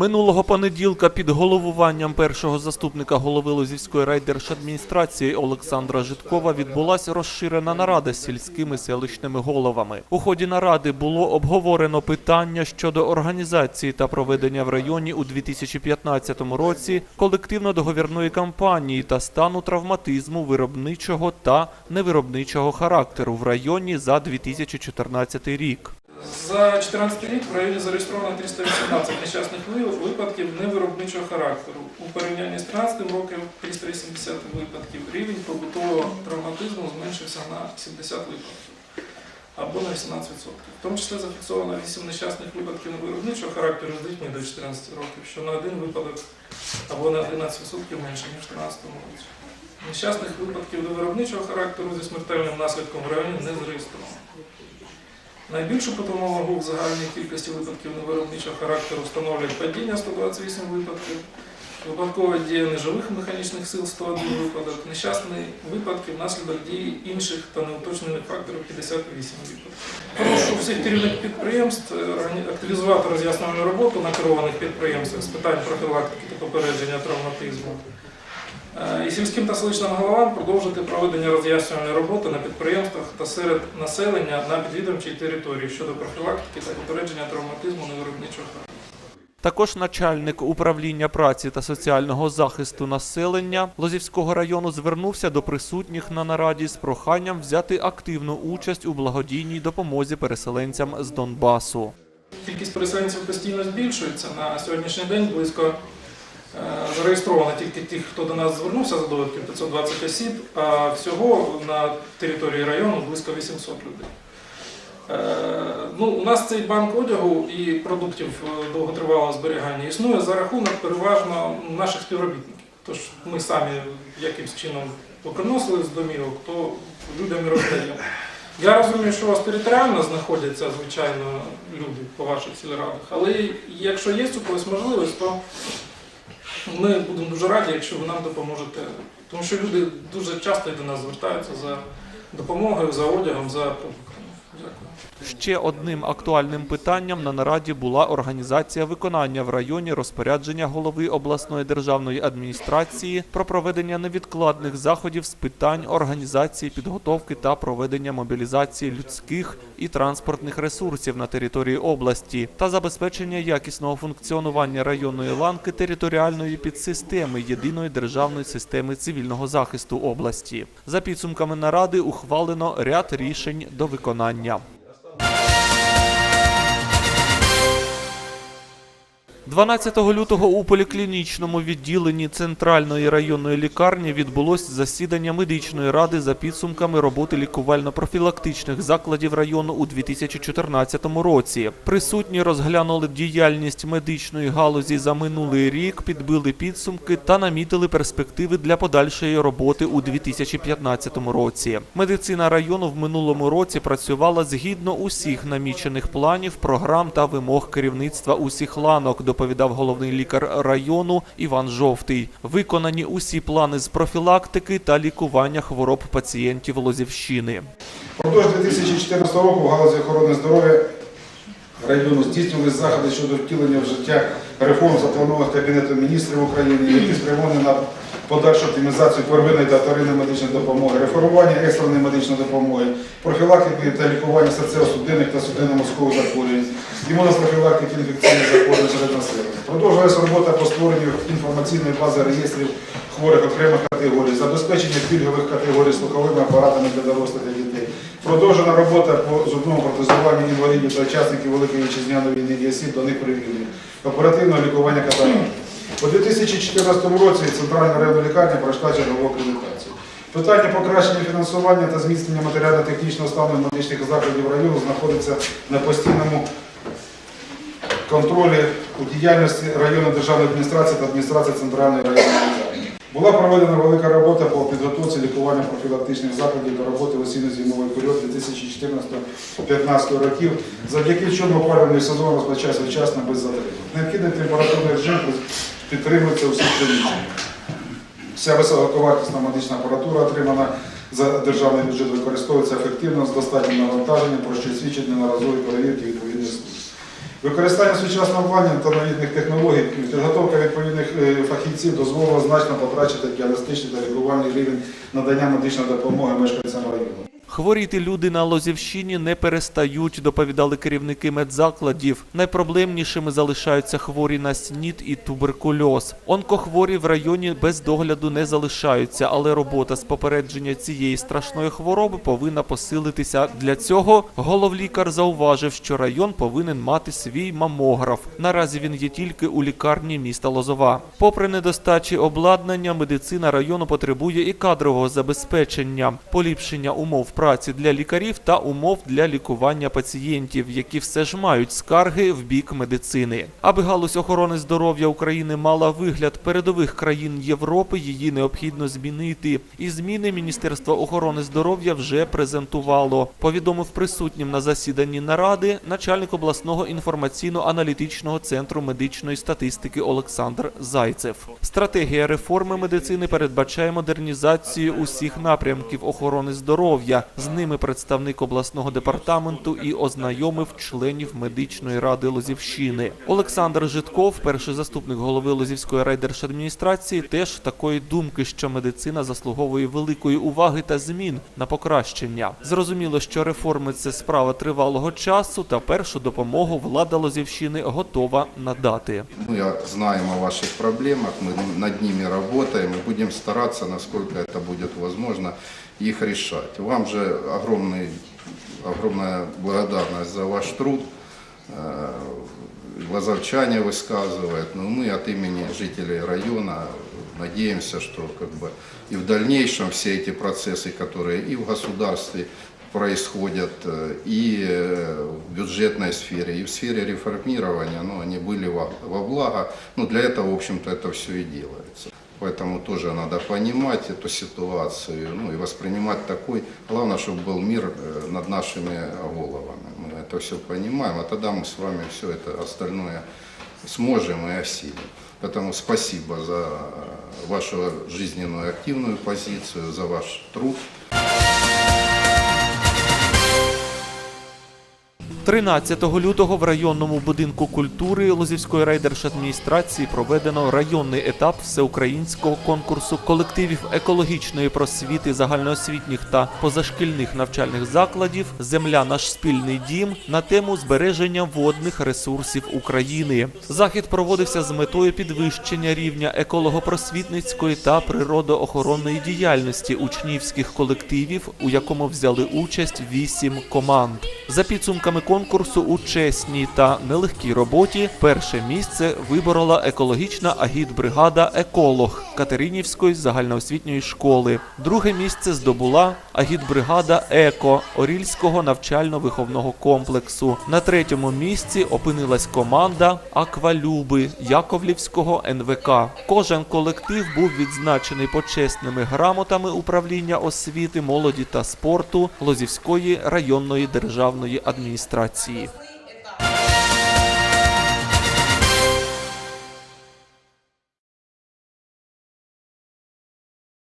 Минулого понеділка під головуванням першого заступника голови Лозівської райдержадміністрації Олександра Житкова відбулася розширена нарада з сільськими селищними головами. У ході наради було обговорено питання щодо організації та проведення в районі у 2015 році колективно-договірної кампанії та стану травматизму виробничого та невиробничого характеру в районі за 2014 рік. За 2014 рік в районі зареєстровано 318 нещасних випадків невиробничого характеру. У порівнянні з 2013 роком 380 випадків. Рівень побутового травматизму зменшився на 70 випадків або на 18%. В тому числі зафіксовано 8 нещасних випадків невиробничого характеру з дітьми до 14 років, що на один випадок або на 11% менше, ніж в 2013 році. Нещасних випадків невиробничого характеру зі смертельним наслідком в районі не зареєстровано. Найбільшу допомогу в загальній кількості випадків невиробничого характеру становлять падіння 128 випадків, випадкова дія неживих механічних сил 101 випадок, нещасні випадки внаслідок дії інших та неуточнених факторів 58 випадків. Прошу всіх керівників підприємств е, активізувати роз'яснювальну роботу на керованих підприємствах з питань профілактики та попередження травматизму. Е, І сільським та селищним головам продовжити проведення роз'яснювальної роботи на підприємствах та серед населення на підвідомчій території щодо профілактики та попередження травматизму невиробничого характеру. Також начальник управління праці та соціального захисту населення Лозівського району звернувся до присутніх на нараді з проханням взяти активну участь у благодійній допомозі переселенцям з Донбасу. Кількість переселенців постійно збільшується. На сьогоднішній день близько зареєстровано тільки тих, хто до нас звернувся за довідкою 520 осіб, а всього на території району близько 800 людей. Е, Ну, у нас цей банк одягу і продуктів е, довготривалого зберігання існує за рахунок переважно наших співробітників. Тож ми самі якимсь чином поприносили з домівок, то людям і роздаємо. Я розумію, що у вас територіально знаходяться, звичайно, люди по ваших сільрадах, але якщо є у когось можливість, то ми будемо дуже раді, якщо ви нам допоможете. Тому що люди дуже часто до нас звертаються за допомогою, за одягом, за продуктами. Дякую. Ще одним актуальним питанням на нараді була організація виконання в районі розпорядження голови обласної державної адміністрації про проведення невідкладних заходів з питань організації підготовки та проведення мобілізації людських і транспортних ресурсів на території області та забезпечення якісного функціонування районної ланки територіальної підсистеми єдиної державної системи цивільного захисту області. За підсумками наради ухвалено ряд рішень до виконання. 12 лютого у поліклінічному відділенні центральної районної лікарні відбулось засідання медичної ради за підсумками роботи лікувально-профілактичних закладів району у 2014 році. Присутні розглянули діяльність медичної галузі за минулий рік, підбили підсумки та намітили перспективи для подальшої роботи у 2015 році. Медицина району в минулому році працювала згідно усіх намічених планів, програм та вимог керівництва усіх ланок, доповідав головний лікар району Іван Жовтий. Виконані усі плани з профілактики та лікування хвороб пацієнтів Лозівщини. Продовж 2014 року в галузі охорони здоров'я району здійснювалися заходи щодо втілення в життя реформ, запланованих Кабінетом міністрів України, які спрямовані на подальшу оптимізацію первинної та вторинної медичної допомоги, реформування екстреної медичної допомоги, профілактики та лікування серцево-судинних та судинно-мозкових захворювань, імунопрофілактики інфекційних захворювань серед населення. Продовжилася робота по створенню інформаційної бази реєстрів хворих окремих категорій, забезпечення пільгових категорій слуховими апаратами для дорослих та дітей. Продовжена робота по зубному протезуванню інвалідів та учасників Великої вітчизняної війни і до них привілені. Оперативного лікування катаракту. У 2014 році Центральна районна лікарня пройшла чергову акредитацію. Питання покращення фінансування та зміцнення матеріально-технічного стану медичних закладів району знаходиться на постійному контролі у діяльності районної державної адміністрації та адміністрації Центральної районної лікарні. Була проведена велика робота по підготовці лікування профілактичних закладів до роботи в осінньо-зимовий період 2014-2015 років, завдяки чому опалювальний сезон розпочався вчасно без затримок. Необхідний температурний режим підтримується у всіх приміщеннях. Вся високовартісна медична апаратура, отримана за державний бюджет, використовується ефективно з достатнім навантаженням, про що свідчать ненаразові перевірки відповідних служб. Використання сучасного обладнання та новітних технологій, підготовка відповідних е, фахівців дозволила значно покращити діагностичний та лікувальний рівень надання медичної допомоги мешканцям району. Хворіти люди на Лозівщині не перестають, доповідали керівники медзакладів. Найпроблемнішими залишаються хворі на СНІД і туберкульоз. Онкохворі в районі без догляду не залишаються, але робота з попередження цієї страшної хвороби повинна посилитися. Для цього головлікар зауважив, що район повинен мати свій мамограф. Наразі він є тільки у лікарні міста Лозова. Попри недостачі обладнання, медицина району потребує і кадрового забезпечення, поліпшення умов праці для лікарів та умов для лікування пацієнтів, які все ж мають скарги в бік медицини. Аби галузь охорони здоров'я України мала вигляд передових країн Європи, її необхідно змінити. І зміни Міністерство охорони здоров'я вже презентувало. Повідомив присутнім на засіданні наради начальник обласного інформаційно-аналітичного центру медичної статистики Олександр Зайцев. Стратегія реформи медицини передбачає модернізацію усіх напрямків охорони здоров'я. З ними представник обласного департаменту і ознайомив членів медичної ради Лозівщини. Олександр Житков, перший заступник голови Лозівської райдержадміністрації, теж такої думки, що медицина заслуговує великої уваги та змін на покращення. Зрозуміло, що реформи це справа тривалого часу, та першу допомогу влада Лозівщини готова надати. Мы знаем о ваших проблемах, мы над ними работаем и будем стараться, насколько это будет возможно, их решать. Вам же огромный, огромная благодарность за ваш труд. Э, Лазовчане высказывают, но мы от имени жителей района надеемся, что как бы и в дальнейшем все эти процессы, которые и в государстве происходят, э, и э, в бюджетной сфере, и в сфере реформирования, ну, они были во, во благо. Ну, для этого, в общем-то, это все и делается. Поэтому тоже надо понимать эту ситуацию ну, и воспринимать такой. Главное, чтобы был мир э, над нашими головами. Мы это все понимаем, а тогда мы с вами все это остальное сможем и осилим. Поэтому спасибо за вашу жизненную активную позицию, за ваш труд. 13 лютого в районному будинку культури Лозівської райдержадміністрації проведено районний етап всеукраїнського конкурсу колективів екологічної просвіти загальноосвітніх та позашкільних навчальних закладів Земля наш спільний дім на тему збереження водних ресурсів України. Захід проводився з метою підвищення рівня екологопросвітницької та природоохоронної діяльності учнівських колективів, у якому взяли участь вісім команд. За підсумками конкурсу у чесній та нелегкій роботі перше місце виборола екологічна агітбригада Еколог Катеринівської загальноосвітньої школи. Друге місце здобула агітбригада Еко Орільського навчально-виховного комплексу. На третьому місці опинилась команда Аквалюби Яковлівського НВК. Кожен колектив був відзначений почесними грамотами управління освіти, молоді та спорту Лозівської районної державної адміністрації реєстрації.